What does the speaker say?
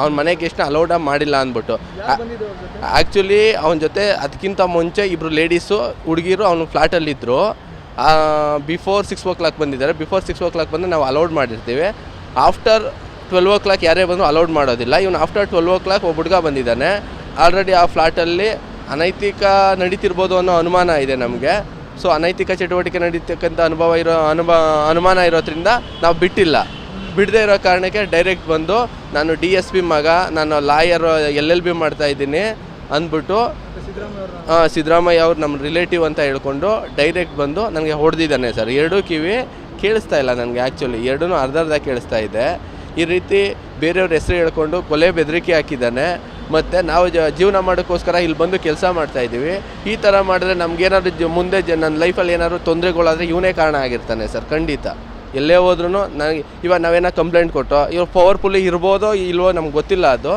ಅವ್ನ ಮನೆಗೆ ಎಷ್ಟು ಅಲೌಡ ಮಾಡಿಲ್ಲ ಅಂದ್ಬಿಟ್ಟು. ಆ್ಯಕ್ಚುಲಿ ಅವನ ಜೊತೆ ಅದಕ್ಕಿಂತ ಮುಂಚೆ ಇಬ್ಬರು ಲೇಡೀಸು ಹುಡುಗಿರು ಅವ್ನ ಫ್ಲ್ಯಾಟಲ್ಲಿದ್ದರು ಬಿಫೋರ್ ಸಿಕ್ಸ್ ಓ ಕ್ಲಾಕ್ ಬಂದಿದ್ದಾರೆ. ಬಿಫೋರ್ ಸಿಕ್ಸ್ ಓ ಕ್ಲಾಕ್ ಬಂದು ನಾವು ಅಲೌಡ್ ಮಾಡಿರ್ತೀವಿ. ಆಫ್ಟರ್ ಟ್ವೆಲ್ವ್ ಓ ಕ್ಲಾಕ್ ಯಾರೇ ಬಂದರೂ ಅಲೌಡ್ ಮಾಡೋದಿಲ್ಲ. ಇವನು ಆಫ್ಟರ್ ಟ್ವೆಲ್ವ್ ಓ ಕ್ಲಾಕ್ ಒಬ್ಬ ಹುಡುಗ ಬಂದಿದ್ದಾನೆ. ಆಲ್ರೆಡಿ ಆ ಫ್ಲ್ಯಾಟಲ್ಲಿ ಅನೈತಿಕ ನಡೀತಿರ್ಬೋದು ಅನ್ನೋ ಅನುಮಾನ ಇದೆ ನಮಗೆ. ಸೊ ಅನೈತಿಕ ಚಟುವಟಿಕೆ ನಡೀತಕ್ಕಂಥ ಅನುಭವ ಇರೋ ಅನುಭವ ಅನುಮಾನ ಇರೋದ್ರಿಂದ ನಾವು ಬಿಟ್ಟಿಲ್ಲ. ಬಿಡದೇ ಇರೋ ಕಾರಣಕ್ಕೆ ಡೈರೆಕ್ಟ್ ಬಂದು ನಾನು ಡಿ ಎಸ್ ಪಿ ಮಗ, ನಾನು ಲಾಯರ್ ಎಲ್ ಎಲ್ ಬಿ ಮಾಡ್ತಾ ಇದ್ದೀನಿ ಅಂದ್ಬಿಟ್ಟು ಹಾಂ ಸಿದ್ದರಾಮಯ್ಯ ಅವ್ರು ನಮ್ಮ ರಿಲೇಟಿವ್ ಅಂತ ಹೇಳ್ಕೊಂಡು ಡೈರೆಕ್ಟ್ ಬಂದು ನನಗೆ ಹೊಡೆದಿದ್ದಾನೆ ಸರ್. ಎರಡೂ ಕಿವಿ ಕೇಳಿಸ್ತಾ ಇಲ್ಲ ನನಗೆ ಆ್ಯಕ್ಚುಲಿ ಎರಡೂ ಅರ್ಧ ಅರ್ಧ ಕೇಳಿಸ್ತಾ ಇದೆ. ಈ ರೀತಿ ಬೇರೆಯವ್ರ ಹೆಸರು ಹೇಳ್ಕೊಂಡು ಕೊಲೆ ಬೆದರಿಕೆ ಹಾಕಿದ್ದಾನೆ. ಮತ್ತು ನಾವು ಜ, ಜೀವನ ಮಾಡೋಕ್ಕೋಸ್ಕರ ಇಲ್ಲಿ ಬಂದು ಕೆಲಸ ಮಾಡ್ತಾ ಇದ್ದೀವಿ. ಈ ಥರ ಮಾಡಿದ್ರೆ ನಮ್ಗೇನಾದ್ರು ಮುಂದೆ ಜ, ನನ್ನ ಲೈಫಲ್ಲಿ ಏನಾದ್ರು ತೊಂದರೆಗಳಾದರೆ ಇವನೇ ಕಾರಣ ಆಗಿರ್ತಾನೆ ಸರ್, ಖಂಡಿತ. ಎಲ್ಲೇ ಹೋದ್ರೂ ನನಗೆ ಇವಾಗ ನಾವೇನೋ ಕಂಪ್ಲೇಂಟ್ ಕೊಟ್ಟೋ ಇವ್ರು ಪವರ್ಫುಲ್ಲಿ ಇರ್ಬೋದೋ ಇಲ್ವೋ ನಮ್ಗೆ ಗೊತ್ತಿಲ್ಲ ಅದು.